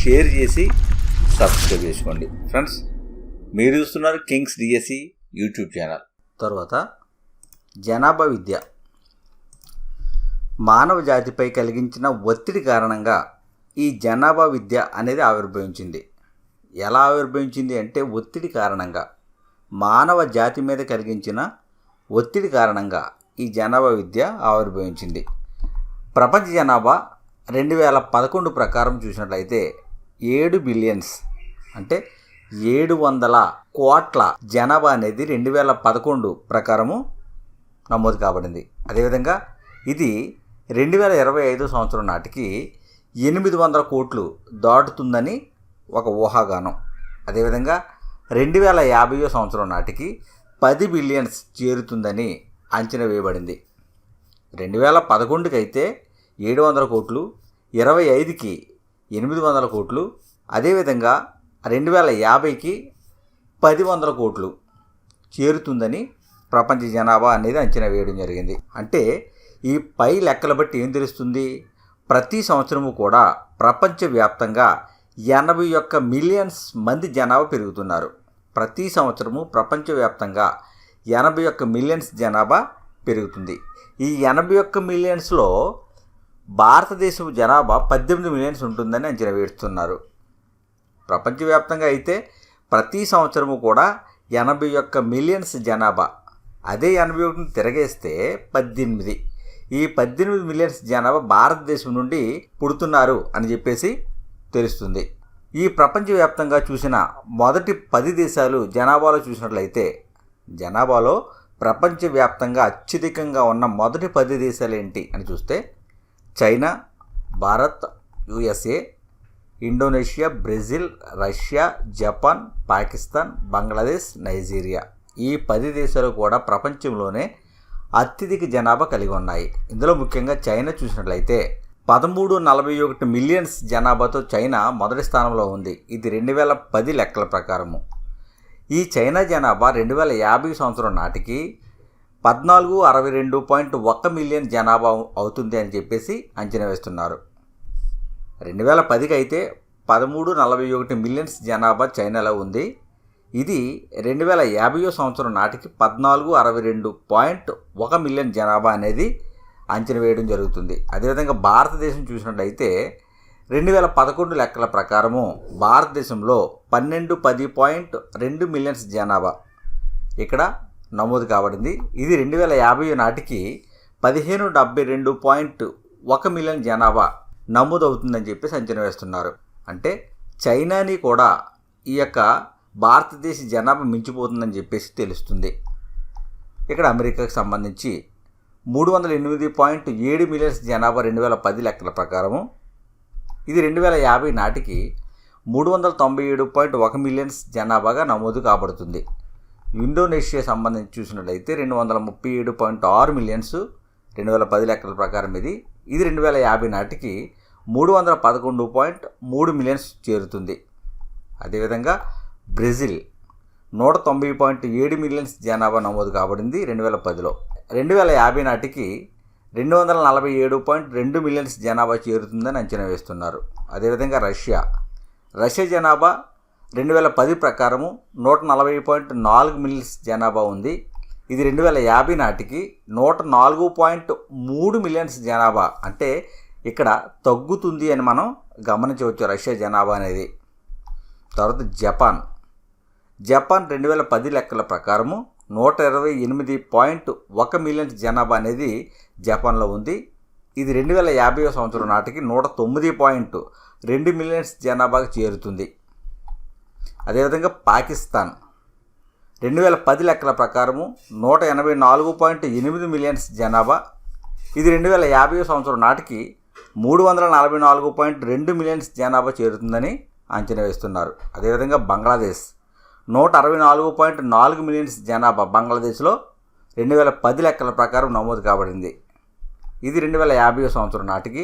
Share చేసి subscribe చేసుకోండి. Friends మీరు చూస్తున్నారు కింగ్స్ డిఎస్సి యూట్యూబ్ ఛానల్. తర్వాత జనాభా విద్య. మానవ జాతిపై కలిగించిన ఒత్తిడి కారణంగా ఈ జనాభా విద్య అనేది ఆవిర్భవించింది. ఎలా ఆవిర్భవించింది అంటే ఒత్తిడి కారణంగా. మానవ జాతి మీద కలిగించిన ఒత్తిడి కారణంగా ఈ జనాభా విద్య ఆవిర్భవించింది. ప్రపంచ జనాభా రెండు వేల పదకొండు ప్రకారం చూసినట్లయితే ఏడు బిలియన్స్. అంటే ఏడు వందల కోట్ల జనాభా అనేది రెండు వేల పదకొండు ప్రకారము నమోదు కాబడింది. అదేవిధంగా ఇది రెండు వేల ఇరవై ఐదు సంవత్సరం నాటికి ఎనిమిది వందల కోట్లు దాటుతుందని ఒక ఊహాగానం. అదేవిధంగా రెండు వేల యాభై సంవత్సరం నాటికి పది బిలియన్స్ చేరుతుందని అంచనా వేయబడింది. రెండు వేల పదకొండుకి అయితే ఏడు వందల కోట్లు ఇరవై ఐదుకి ఎనిమిది వందల కోట్లు. అదేవిధంగా రెండు వేల యాభైకి పది వందల కోట్లు చేరుతుందని ప్రపంచ జనాభా అనేది అంచనా వేయడం జరిగింది. అంటే ఈ పై లెక్కల బట్టి ఏం తెలుస్తుంది? ప్రతి సంవత్సరము కూడా ప్రపంచవ్యాప్తంగా ఎనభై ఒక్క మిలియన్స్ మంది జనాభా పెరుగుతున్నారు. ప్రతి సంవత్సరము ప్రపంచవ్యాప్తంగా ఎనభై ఒక్క మిలియన్స్ జనాభా పెరుగుతుంది. ఈ ఎనభై ఒక్క మిలియన్స్లో భారతదేశం జనాభా పద్దెనిమిది మిలియన్స్ ఉంటుందని అంచనా వేస్తున్నారు. ప్రపంచవ్యాప్తంగా అయితే ప్రతి సంవత్సరము కూడా ఎనభై ఒక్క మిలియన్స్ జనాభా. అదే ఎనభై ఒకటిని తిరగేస్తే పద్దెనిమిది. ఈ పద్దెనిమిది మిలియన్స్ జనాభా భారతదేశం నుండి పుడుతున్నారు అని చెప్పేసి తెలుస్తుంది. ఈ ప్రపంచవ్యాప్తంగా చూసిన మొదటి పది దేశాలు జనాభాలో చూసినట్లయితే జనాభాలో ప్రపంచవ్యాప్తంగా అత్యధికంగా ఉన్న మొదటి పది దేశాలు ఏంటి అని చూస్తే China Bharat USA Indonesia Brazil Russia Japan Pakistan Bangladesh Nigeria. ఈ పది దేశాలు కూడా ప్రపంచంలోనే అత్యధిక జనాభా కలిగి ఉన్నాయి. ఇందులో ముఖ్యంగా చైనా చూసినట్లయితే పదమూడు నలభై ఒకటి మిలియన్స్ జనాభాతో చైనా మొదటి స్థానంలో ఉంది. ఇది రెండు వేల పది లెక్కల ప్రకారము. ఈ చైనా జనాభా రెండు వేల యాభై సంవత్సరం నాటికి పద్నాలుగు అరవై రెండు పాయింట్ ఒక్క మిలియన్ జనాభా అవుతుంది అని చెప్పేసి అంచనా వేస్తున్నారు. రెండు వేల పదికి అయితే పదమూడు నలభై ఒకటి మిలియన్స్ జనాభా చైనాలో ఉంది. ఇది రెండు వేల యాభైయో సంవత్సరం నాటికి పద్నాలుగు అరవై రెండు పాయింట్ ఒక మిలియన్ జనాభా అనేది అంచనా వేయడం జరుగుతుంది. అదేవిధంగా భారతదేశం చూసినట్లయితే రెండు వేల పదకొండు లెక్కల ప్రకారము భారతదేశంలో పన్నెండు పది పాయింట్ రెండు మిలియన్స్ జనాభా. ఇక్కడ నమోదు కాబడింది. ఇది రెండు వేల యాభై నాటికి పదిహేను డెబ్బై రెండు పాయింట్ ఒక మిలియన్ జనాభా నమోదవుతుందని చెప్పేసి అంచనా వేస్తున్నారు. అంటే చైనాని కూడా ఈ యొక్క భారతదేశ జనాభా మించిపోతుందని చెప్పేసి తెలుస్తుంది. ఇక్కడ అమెరికాకు సంబంధించి మూడు వందల ఎనిమిది పాయింట్ ఏడు మిలియన్స్ జనాభా రెండు వేల పది లెక్కల ప్రకారము. ఇది రెండు వేల యాభై నాటికి మూడు వందల తొంభై ఏడు పాయింట్ ఒక మిలియన్స్ జనాభాగా నమోదు కాబడుతుంది. ఇండోనేషియా సంబంధించి చూసినట్లయితే రెండు వందల ముప్పై ఏడు పాయింట్ ఆరు మిలియన్స్ రెండు వేల పది లెక్కల ప్రకారం ఇది. ఇది రెండు వేల యాభై నాటికి మూడు వందల పదకొండు పాయింట్ మూడు మిలియన్స్ చేరుతుంది. అదేవిధంగా బ్రెజిల్ నూట తొంభై పాయింట్ ఏడు మిలియన్స్ జనాభా నమోదు కాబడింది రెండు వేల పదిలో. రెండు వేల యాభై నాటికి రెండు వందల నలభై ఏడు పాయింట్ రెండు మిలియన్స్ జనాభా చేరుతుందని అంచనా వేస్తున్నారు. అదేవిధంగా రష్యా. రష్యా జనాభా రెండు వేల పది ప్రకారము నూట నలభై పాయింట్ నాలుగు మిలియన్స్ జనాభా ఉంది. ఇది రెండు వేల యాభై నాటికి నూట నాలుగు పాయింట్ మూడు మిలియన్స్ జనాభా. అంటే ఇక్కడ తగ్గుతుంది అని మనం గమనించవచ్చు రష్యా జనాభా అనేది. తర్వాత జపాన్. జపాన్ రెండు వేల పది లెక్కల ప్రకారము నూట ఇరవై ఎనిమిది పాయింట్ ఒక మిలియన్ జనాభా అనేది జపాన్లో ఉంది. ఇది రెండు వేల యాభై సంవత్సరం నాటికి నూట తొమ్మిది పాయింట్ రెండు మిలియన్స్ జనాభాకు చేరుతుంది. అదేవిధంగా పాకిస్తాన్. రెండు వేల పది లెక్కల ప్రకారము నూట ఎనభై నాలుగు పాయింట్ ఎనిమిది మిలియన్స్ జనాభా. ఇది రెండు వేల యాభై సంవత్సరం నాటికి మూడు వందల నలభై నాలుగు పాయింట్ రెండు మిలియన్స్ జనాభా చేరుతుందని అంచనా వేస్తున్నారు. అదేవిధంగా బంగ్లాదేశ్ నూట అరవై నాలుగు పాయింట్ నాలుగు మిలియన్స్ జనాభా బంగ్లాదేశ్లో రెండు వేల పది లెక్కల ప్రకారం నమోదు కాబడింది. ఇది రెండు వేల యాభై సంవత్సరం నాటికి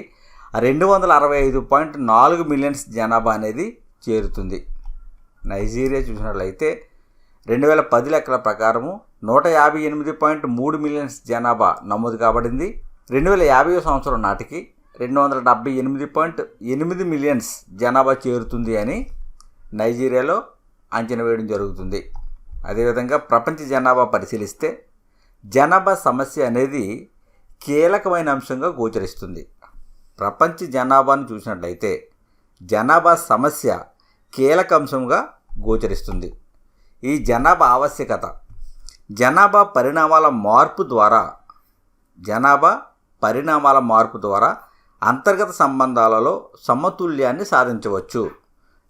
రెండు వందల అరవై ఐదు పాయింట్ నాలుగు మిలియన్స్ జనాభా అనేది చేరుతుంది. నైజీరియా చూసినట్లయితే రెండు వేల పది లెక్కల ప్రకారము నూట యాభై ఎనిమిది పాయింట్ మూడు మిలియన్స్ జనాభా నమోదు కాబడింది. రెండు వేల యాభై సంవత్సరం నాటికి రెండు వందల డెబ్బై ఎనిమిది పాయింట్ ఎనిమిది మిలియన్స్ జనాభా చేరుతుంది అని నైజీరియాలో అంచనా వేయడం జరుగుతుంది. అదేవిధంగా ప్రపంచ జనాభా పరిశీలిస్తే జనాభా సమస్య అనేది కీలకమైన అంశంగా గోచరిస్తుంది. ప్రపంచ జనాభాను చూసినట్లయితే జనాభా సమస్య కీలక అంశంగా గోచరిస్తుంది. ఈ జనాభా ఆవశ్యకత. జనాభా పరిణామాల మార్పు ద్వారా జనాభా పరిణామాల మార్పు ద్వారా అంతర్గత సంబంధాలలో సమతుల్యాన్ని సాధించవచ్చు.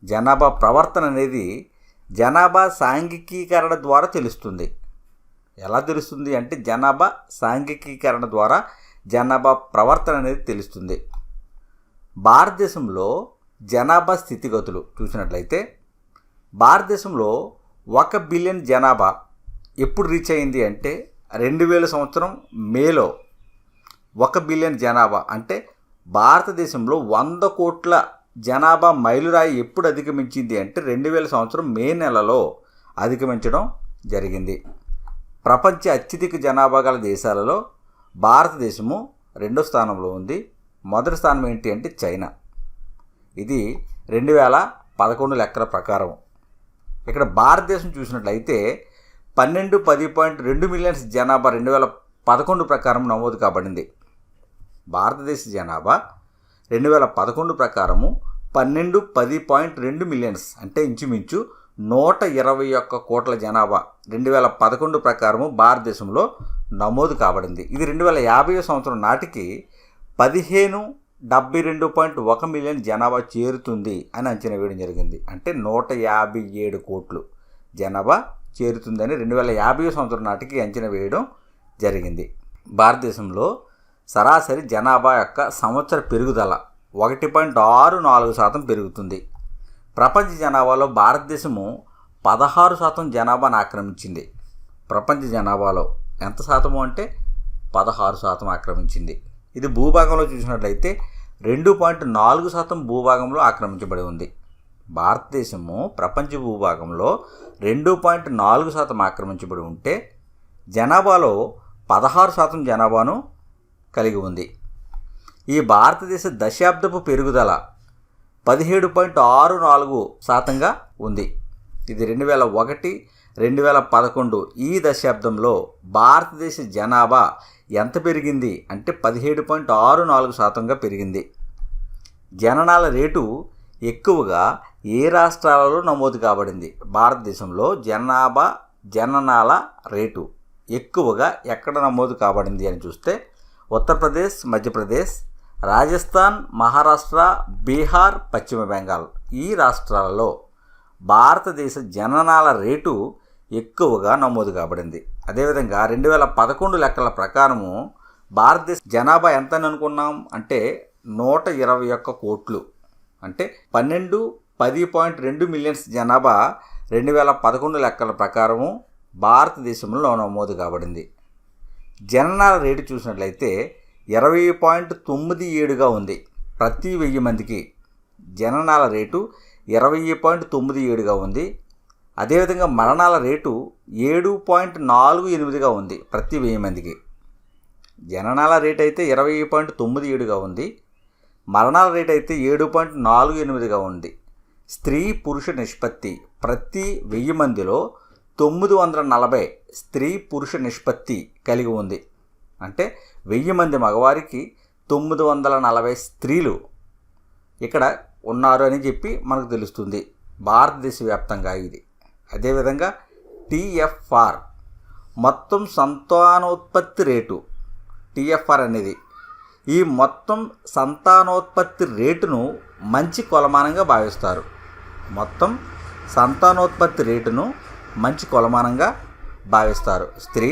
జనాభా ప్రవర్తన అనేది జనాభా సాంఘికీకరణ ద్వారా తెలుస్తుంది. ఎలా తెలుస్తుంది అంటే జనాభా సాంఘికీకరణ ద్వారా జనాభా ప్రవర్తన అనేది తెలుస్తుంది. భారతదేశంలో జనాభా స్థితిగతులు చూసినట్లయితే భారతదేశంలో ఒక బిలియన్ జనాభా ఎప్పుడు రీచ్ అయింది అంటే రెండు వేల సంవత్సరం మేలో ఒక బిలియన్ జనాభా అంటే భారతదేశంలో వంద కోట్ల జనాభా మైలురాయి ఎప్పుడు అధిగమించింది అంటే రెండు వేల సంవత్సరం మే నెలలో అధిగమించడం జరిగింది. ప్రపంచ అత్యధిక జనాభా గల దేశాలలో భారతదేశము రెండో స్థానంలో ఉంది. మొదటి స్థానం ఏంటి అంటే చైనా. ఇది రెండు వేల పదకొండు లెక్కల ప్రకారం. ఇక్కడ భారతదేశం చూసినట్లయితే పన్నెండు పది పాయింట్ రెండు మిలియన్స్ జనాభా రెండు వేల పదకొండు ప్రకారం నమోదు కాబడింది. భారతదేశ జనాభా రెండు వేల పదకొండు ప్రకారము పన్నెండు పది పాయింట్ రెండు మిలియన్స్ అంటే ఇంచుమించు నూట ఇరవై ఒక్క కోట్ల జనాభా రెండు వేల పదకొండు ప్రకారము భారతదేశంలో నమోదు కాబడింది. ఇది రెండు వేల యాభై సంవత్సరం నాటికి పదిహేను డెబ్బై రెండు పాయింట్ ఒక మిలియన్ జనాభా చేరుతుంది అని అంచనా వేయడం జరిగింది. అంటే నూట యాభై ఏడు కోట్లు జనాభా చేరుతుందని రెండు వేల యాభై సంవత్సరం నాటికి అంచనా వేయడం జరిగింది. భారతదేశంలో సరాసరి జనాభా యొక్క సంవత్సర పెరుగుదల ఒకటి పాయింట్ ఆరు నాలుగు శాతం పెరుగుతుంది. ప్రపంచ జనాభాలో భారతదేశము పదహారు శాతం జనాభాను ఆక్రమించింది. ప్రపంచ జనాభాలో ఎంత శాతము అంటే పదహారు శాతం ఆక్రమించింది. ఇది భూభాగంలో చూసినట్లయితే రెండు పాయింట్ నాలుగు శాతం భూభాగంలో ఆక్రమించబడి ఉంది. భారతదేశము ప్రపంచ భూభాగంలో రెండు పాయింట్ నాలుగు శాతం ఆక్రమించబడి ఉంటే జనాభాలో పదహారు శాతం జనాభాను కలిగి ఉంది. ఈ భారతదేశ దశాబ్దపు పెరుగుదల పదిహేడు పాయింట్ ఆరు నాలుగు శాతంగా ఉంది. ఇది రెండు వేల ఒకటి రెండు వేల పదకొండు ఈ దశాబ్దంలో భారతదేశ జనాభా ఎంత పెరిగింది అంటే పదిహేడు పాయింట్ ఆరు నాలుగు శాతంగా పెరిగింది. జననాల రేటు ఎక్కువగా ఏ రాష్ట్రాలలో నమోదు కాబడింది? భారతదేశంలో జనాభా జననాల రేటు ఎక్కువగా ఎక్కడ నమోదు కాబడింది అని చూస్తే ఉత్తరప్రదేశ్ మధ్యప్రదేశ్ రాజస్థాన్ మహారాష్ట్ర బీహార్ పశ్చిమ బెంగాల్ ఈ రాష్ట్రాలలో భారతదేశ జననాల రేటు ఎక్కువగా నమోదు కాబడింది. అదేవిధంగా రెండు వేల పదకొండు లెక్కల ప్రకారము భారతదేశ జనాభా ఎంత అని అనుకున్నాం? అంటే నూట ఇరవై ఒక్క కోట్లు. అంటే పన్నెండు పది పాయింట్ రెండు మిలియన్స్ జనాభా రెండు వేల పదకొండు లెక్కల ప్రకారము భారతదేశంలో నమోదు కాబడింది. జననాల రేటు చూసినట్లయితే ఇరవై పాయింట్ తొమ్మిది ఏడుగా ఉంది. ప్రతి వెయ్యి మందికి జననాల రేటు ఇరవై పాయింట్ తొమ్మిది ఏడుగా ఉంది. అదేవిధంగా మరణాల రేటు ఏడు పాయింట్ నాలుగు ఎనిమిదిగా ఉంది ప్రతి వెయ్యి మందికి. జననాల రేట్ అయితే ఇరవై పాయింట్ తొమ్మిది ఏడుగా ఉంది. మరణాల రేట్ అయితే ఏడు పాయింట్ నాలుగు ఎనిమిదిగా ఉంది. స్త్రీ పురుష నిష్పత్తి ప్రతి వెయ్యి మందిలో తొమ్మిది వందల నలభై స్త్రీ పురుష నిష్పత్తి కలిగి ఉంది. అంటే వెయ్యి మంది మగవారికి తొమ్మిది వందల నలభై స్త్రీలు ఇక్కడ ఉన్నారు అని చెప్పి మనకు తెలుస్తుంది. భారతదేశ వ్యాప్తంగా ఇది. అదేవిధంగా టిఎఫ్ఆర్. మొత్తం సంతానోత్పత్తి రేటు టిఎఫ్ఆర్ అనేది ఈ మొత్తం సంతానోత్పత్తి రేటును మంచి కొలమానంగా భావిస్తారు. మొత్తం సంతానోత్పత్తి రేటును మంచి కొలమానంగా భావిస్తారు. స్త్రీ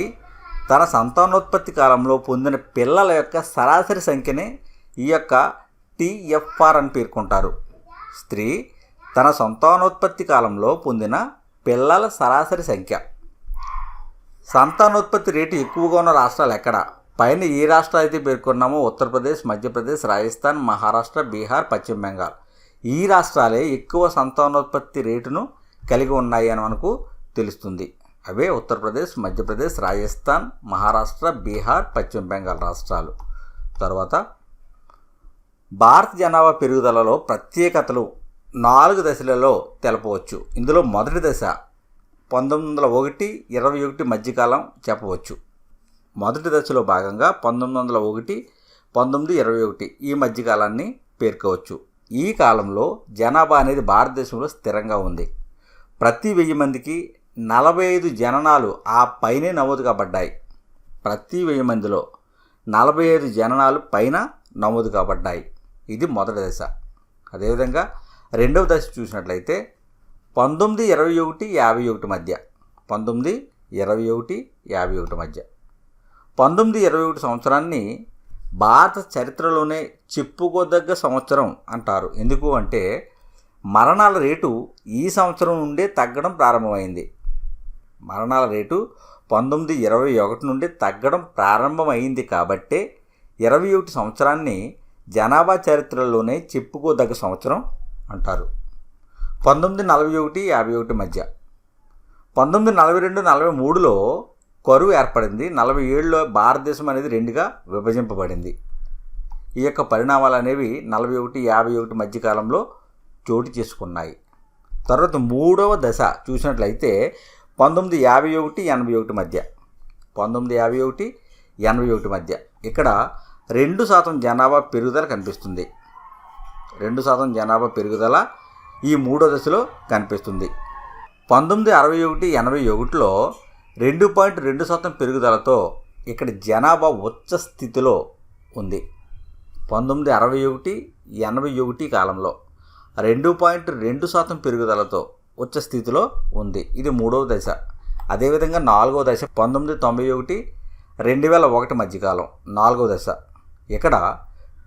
తన సంతానోత్పత్తి కాలంలో పొందిన పిల్లల యొక్క సరాసరి సంఖ్యనే ఈ యొక్క టిఎఫ్ఆర్ అని పేర్కొంటారు. స్త్రీ తన సంతానోత్పత్తి కాలంలో పొందిన పిల్లల సరాసరి సంఖ్య. సంతానోత్పత్తి రేటు ఎక్కువగా ఉన్న రాష్ట్రాలు ఎక్కడ? పైన ఏ రాష్ట్రాలు అయితే పేర్కొన్నామో ఉత్తరప్రదేశ్ మధ్యప్రదేశ్ రాజస్థాన్ మహారాష్ట్ర బీహార్ పశ్చిమ బెంగాల్. ఈ రాష్ట్రాలే ఎక్కువ సంతానోత్పత్తి రేటును కలిగి ఉన్నాయి అని మనకు తెలుస్తుంది. అవే ఉత్తరప్రదేశ్ మధ్యప్రదేశ్ రాజస్థాన్ మహారాష్ట్ర బీహార్ పశ్చిమ బెంగాల్ రాష్ట్రాలు. తర్వాత భారత జనాభా పెరుగుదలలో ప్రత్యేకతలు నాలుగు దశలలో తెలపవచ్చు. ఇందులో మొదటి దశ పంతొమ్మిది వందల ఒకటి ఇరవై ఒకటి మధ్యకాలం చెప్పవచ్చు. మొదటి దశలో భాగంగా పంతొమ్మిది వందల ఒకటి పంతొమ్మిది ఇరవై ఒకటి ఈ మధ్యకాలాన్ని పేర్కోవచ్చు. ఈ కాలంలో జనాభా అనేది భారతదేశంలో స్థిరంగా ఉంది. ప్రతి వెయ్యి మందికి నలభై ఐదు జననాలు ఆ పైనే నమోదు కాబడ్డాయి ప్రతి వెయ్యి మందిలో నలభై ఐదు జననాలు పైన నమోదు కాబడ్డాయి ఇది మొదటి దశ. అదేవిధంగా రెండవ దశ చూసినట్లయితే పంతొమ్మిది ఇరవై ఒకటి యాభై ఒకటి మధ్య. పంతొమ్మిది ఇరవై ఒకటి యాభై ఒకటి మధ్య. పంతొమ్మిది ఇరవై ఒకటి సంవత్సరాన్ని భారత చరిత్రలోనే చెప్పుకోదగ్గ సంవత్సరం అంటారు. ఎందుకు అంటే మరణాల రేటు ఈ సంవత్సరం నుండే తగ్గడం ప్రారంభమైంది. మరణాల రేటు పంతొమ్మిది ఇరవై ఒకటి నుండి తగ్గడం ప్రారంభమైంది కాబట్టే ఇరవై ఒకటి సంవత్సరాన్ని జనాభా చరిత్రలోనే చెప్పుకోదగ్గ సంవత్సరం అంటారు. పంతొమ్మిది నలభై ఒకటి యాభై ఒకటి మధ్య. పంతొమ్మిది నలభై రెండు నలభై మూడులో కరువు ఏర్పడింది. నలభై ఏడులో భారతదేశం అనేది రెండుగా విభజింపబడింది. ఈ యొక్క పరిణామాలు అనేవి నలభై ఒకటి యాభై ఒకటి మధ్యకాలంలో చోటు చేసుకున్నాయి. తర్వాత మూడవ దశ చూసినట్లయితే పంతొమ్మిది యాభై ఒకటి ఎనభై ఒకటి మధ్య. పంతొమ్మిది యాభై ఒకటి ఎనభై ఒకటి మధ్య. ఇక్కడ రెండు శాతం జనాభా పెరుగుదల కనిపిస్తుంది. రెండు శాతం జనాభా పెరుగుదల ఈ మూడో దశలో కనిపిస్తుంది. పంతొమ్మిది అరవై ఒకటి ఎనభై ఒకటిలో రెండు పాయింట్ రెండు శాతం పెరుగుదలతో ఇక్కడ జనాభా ఉచ్చ స్థితిలో ఉంది. పంతొమ్మిది అరవై ఒకటి ఎనభై ఒకటి కాలంలో రెండు పాయింట్ రెండు శాతం పెరుగుదలతో ఉచ్చ స్థితిలో ఉంది. ఇది మూడవ దశ. అదేవిధంగా నాలుగవ దశ పంతొమ్మిది తొంభై ఒకటి రెండు వేల ఒకటి మధ్యకాలం నాలుగవ దశ. ఇక్కడ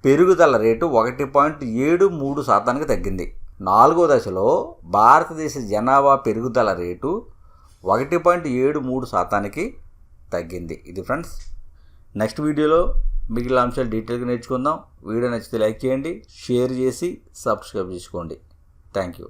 పెరుగుదల రేటు ఒకటి పాయింట్ ఏడు మూడు శాతానికి తగ్గింది. నాలుగో దశలో భారతదేశ జనాభా పెరుగుదల రేటు ఒకటి పాయింట్ ఏడు మూడు శాతానికి తగ్గింది. ఇది ఫ్రెండ్స్ నెక్స్ట్ వీడియోలో మిగిలిన అంశాలు డీటెయిల్గా నేర్చుకుందాం. వీడియో నచ్చితే లైక్ చేయండి షేర్ చేసి సబ్స్క్రైబ్ చేసుకోండి. Thank you.